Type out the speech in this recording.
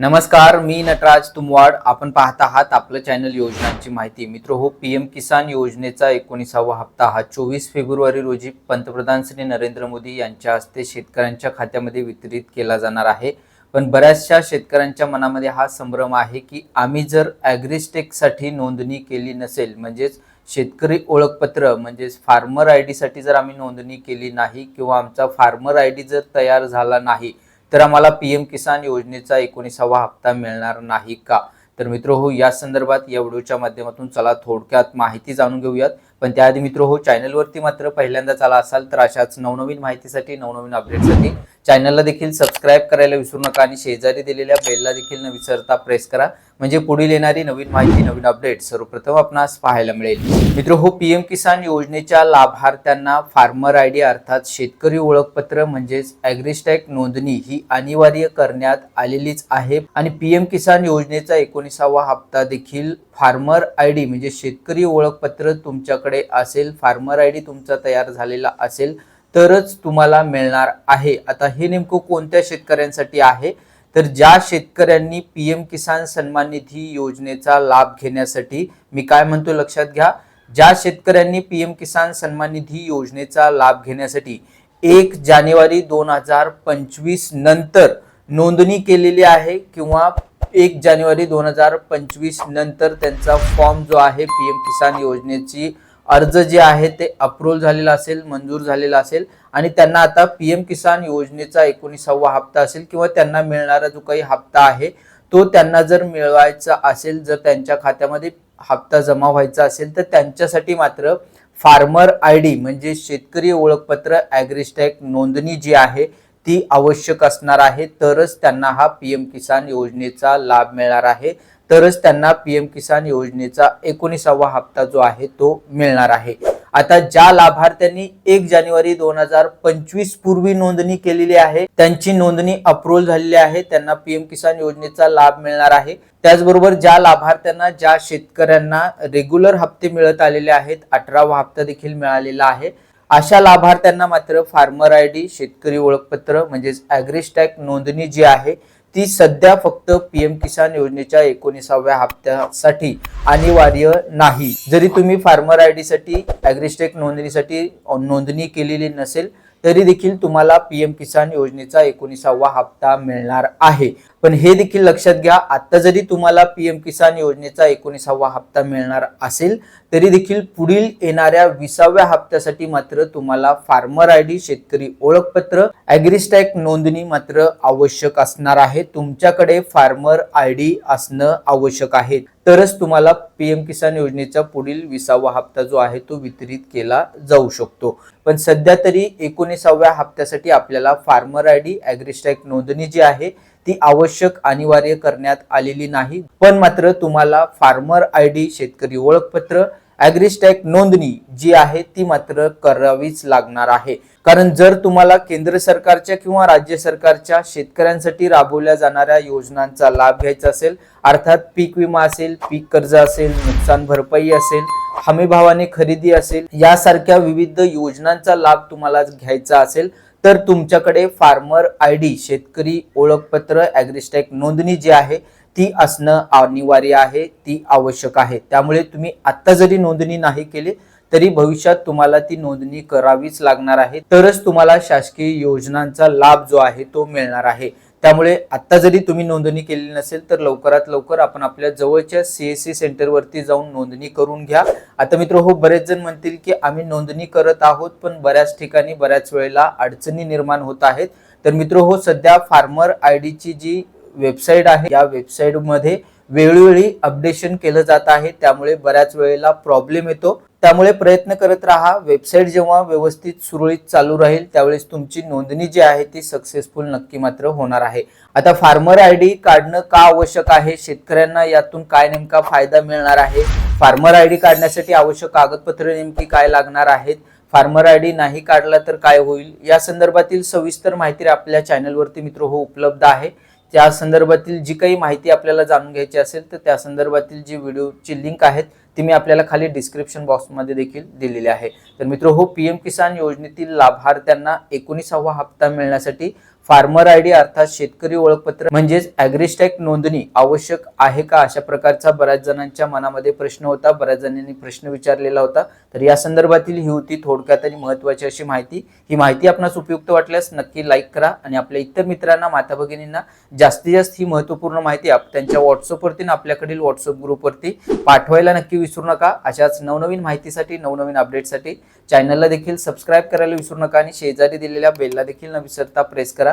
नमस्कार मी नटराज तुमवाड. आपण पाहत आहात आपलं चॅनल योजनांची माहिती. मित्र हो पी एम किसान योजनेचा एकोणीसावा हप्ता हा चोवीस फेब्रुवारी रोजी पंतप्रधान श्री नरेंद्र मोदी यांच्या हस्ते शेतकऱ्यांच्या खात्यामध्ये वितरित केला जाणार आहे. पण बऱ्याचशा शेतकऱ्यांच्या मनामध्ये हा संभ्रम आहे की आम्ही जर ॲग्रिस्टेकसाठी नोंदणी केली नसेल म्हणजेच शेतकरी ओळखपत्र म्हणजेच फार्मर आय डीसाठी जर आम्ही नोंदणी केली नाही किंवा आमचा फार्मर आय डी जर तयार झाला नाही तर आम्हाला पी एम किसान योजनेचा एकोणीसावा हप्ता मिळणार नाही का? तर मित्र हो या संदर्भात या व्हिडिओच्या माध्यमातून चला थोडक्यात माहिती जाणून घेऊयात. पण त्याआधी मित्र हो चॅनलवरती मात्र पहिल्यांदाच आला असाल तर अशाच नवनवीन माहितीसाठी नवनवीन अपडेटसाठी चॅनलला देखील सबस्क्राईब करायला विसरू नका आणि शेजारी दिलेल्या बेलला देखील न विसरता प्रेस करा. म्हणजे पुढील येणारी नवीन माहिती नवीन अपडेट सर्वप्रथम आपणास पाहायला मिळेल. मित्र हो पी एम किसान योजनेच्या लाभार्थ्यांना फार्मर आय डी अर्थात शेतकरी ओळखपत्र म्हणजेच ॲग्रिस्टॅक नोंदणी ही अनिवार्य करण्यात आलेलीच आहे. आणि पी एम किसान योजनेचा एकोणीसावा हप्ता देखील फार्मर आय डी म्हणजे शेतकरी ओळखपत्र तुमच्याकडे असेल फार्मर आय डी तुमचा तयार झालेला असेल तरच तुम्हाला मिळणार आहे. आता हे नेमकं कोणत्या शेतकऱ्यांसाठी आहे? तर ज्या शेतकऱ्यांनी पी एम किसान सन्मान निधी योजनेचा लाभ घेण्यासाठी मी काय म्हणतो लक्षात घ्या ज्या शेतकऱ्यांनी पी एम किसान सन्मान निधी योजनेचा लाभ घेण्यासाठी एक जानेवारी दोन हजार पंचवीस नंतर नोंदणी केलेली आहे किंवा एक जानेवारी दोन हजार पंचवीस नंतर त्यांचा फॉर्म जो आहे पी एम किसान योजनेची अर्ज जे आहे ते अप्रूव्ह झालेला असेल मंजूर झालेला असेल आणि त्यांना आता पी एम किसान योजनेचा एकोणीसावा हप्ता असेल किंवा त्यांना मिळणारा जो काही हप्ता आहे तो त्यांना जर मिळवायचा असेल जर त्यांच्या खात्यामध्ये हप्ता जमा व्हायचा असेल तर त्यांच्यासाठी मात्र फार्मर आय डी म्हणजे शेतकरी ओळखपत्र ॲग्रिस्टॅक नोंदणी जी आहे ती आवश्यक असणार आहे. तरच त्यांना हा पी एम किसान योजनेचा लाभ मिळणार आहे. तरच त्यांना पीएम किसान योजनेचा एकोणीसावा हप्ता जो आहे तो मिळणार आहे. आता ज्या लाभार्थ्यांनी एक जानेवारी दोन हजार पंचवीस पूर्वी नोंदणी केलेली आहे त्यांची नोंदणी अप्रूव्ह झालेली आहे त्यांना पीएम किसान योजनेचा लाभ मिळणार आहे. त्याचबरोबर ज्या लाभार्थ्यांना ज्या शेतकऱ्यांना रेग्युलर हप्ते मिळत आलेले आहेत अठरावा हप्ता देखील मिळालेला आहे अशा लाभार्थ्यांना मात्र फार्मर आय डी शेतकरी ओळखपत्र म्हणजेच ॲग्रिस्टॅक नोंदणी जी आहे ती सध्या फक्त पी एम किसान योजनेच्या एकोणीसाव्या हप्त्यासाठी अनिवार्य नाही. जरी तुम्ही फार्मर आय डी साठी ॲग्रिस्टेक नोंदणीसाठी नोंदणी केलेली नसेल तरी देखील तुम्हाला पी एम किसान योजनेचा एकोणीसावा हप्ता मिळणार आहे. पण हे देखील लक्षात घ्या आता जरी तुम्हाला पी एम किसान योजनेचा एकोणीसावा हप्ता मिळणार असेल तरी देखील पुढील येणाऱ्या विसाव्या हप्त्यासाठी मात्र तुम्हाला फार्मर आय डी शेतकरी ओळखपत्र ॲग्रिस्टॅक नोंदणी मात्र आवश्यक असणार आहे. तुमच्याकडे फार्मर आय डी असणं आवश्यक आहे. तरच तुम्हाला पी एम किसान योजनेचा पुढील विसावा हप्ता जो आहे तो वितरित केला जाऊ शकतो. पण सध्या तरी एकोणीसाव्या हप्त्यासाठी आपल्याला फार्मर आय डी ॲग्रिस्टॅक नोंदणी जी आहे ती आवश्यक अनिवार्य करण्यात आलेली नाही. पण मात्र तुम्हाला फार्मर आय डी शेतकरी ओळखपत्र ॲग्रिस्टॅक नोंदणी जी आहे ती मात्र करावीच लागणार आहे. कारण जर तुम्हाला केंद्र सरकारच्या किंवा राज्य सरकारच्या शेतकऱ्यांसाठी राबवल्या जाणाऱ्या योजनांचा लाभ घ्यायचा असेल अर्थात पीक विमा असेल पीक कर्ज असेल नुकसान भरपाई असेल हमीभावाने खरेदी असेल यासारख्या विविध योजनांचा लाभ तुम्हाला घ्यायचा असेल तर तुमच्याकडे फार्मर आय डी शेतकरी ओळखपत्र ॲग्रिस्टॅक नोंदणी जी आहे ती असणं अनिवार्य आहे ती आवश्यक आहे. त्यामुळे तुम्ही आत्ता जरी नोंदणी नाही केली तरी भविष्यात तुम्हाला ती नोंदणी करावीच लागणार आहे. तरच तुम्हाला शासकीय योजनांचा लाभ जो आहे तो मिळणार आहे. त्यामुळे आत्ता जरी तुम्ही नोंदणी केलेली नसेल तर लवकरात लवकर आपण आपल्या जवळच्या सीएससी सेंटरवरती जाऊन नोंदणी करून घ्या. आता मित्र हो बरेच जण म्हणतील की आम्ही नोंदणी करत आहोत पण बऱ्याच ठिकाणी बऱ्याच वेळेला अडचणी निर्माण होत आहेत. तर मित्र हो सध्या फार्मर आय डीची जी वेबसाईट आहे या वेबसाईटमध्ये वेळोवेळी अपडेशन केलं जात आहे. त्यामुळे बऱ्याच वेळेला प्रॉब्लेम येतो. त्यामुळे प्रयत्न करत राहा. वेबसाईट जेव्हा व्यवस्थित सुरळीत चालू राहील त्यावेळेस तुमची नोंदणी जी आहे ती सक्सेसफुल नक्की मात्र होणार आहे. आता फार्मर आय डी काढणं का आवश्यक आहे? शेतकऱ्यांना यातून काय नेमका फायदा मिळणार आहे? फार्मर आय डी काढण्यासाठी आवश्यक कागदपत्रे नेमकी काय लागणार आहेत? फार्मर आय डी नाही काढला तर काय होईल? या संदर्भातील सविस्तर माहिती आपल्या चॅनलवरती मित्र हो उपलब्ध आहे. त्या संदर्भातील जी काही माहिती आपल्याला जाणून घ्यायची असेल तर त्या संदर्भातील जी व्हिडिओची लिंक आहेत ती मी आपल्याला खाली डिस्क्रिप्शन बॉक्समध्ये देखील दिलेली आहे. तर मित्र हो पी एम किसान योजनेतील लाभार्थ्यांना एकोणीसावा हप्ता मिळण्यासाठी फार्मर आय डी अर्थात शेतकरी ओळखपत्र म्हणजेच ॲग्रिस्टॅक नोंदणी आवश्यक आहे का अशा प्रकारचा बऱ्याच जणांच्या मनामध्ये प्रश्न होता. बऱ्याच जणांनी प्रश्न विचारलेला होता. तर या संदर्भातील ही होती थोडक्यात आणि महत्वाची अशी माहिती. ही माहिती आपणास उपयुक्त वाटल्यास नक्की लाईक करा आणि आपल्या इतर मित्रांना माता भगिनींना जास्तीत जास्त ही महत्त्वपूर्ण माहिती आप त्यांच्या व्हॉट्सअपवरती आणि आपल्याकडील व्हॉट्सअप ग्रुपवरती पाठवायला नक्की विसरू नका. अशाच नवनवीन माहितीसाठी नवनवीन अपडेटसाठी चॅनलला देखील सबस्क्राईब करायला विसरू नका आणि शेजारी दिलेल्या बेलला देखील न विसरता प्रेस करा.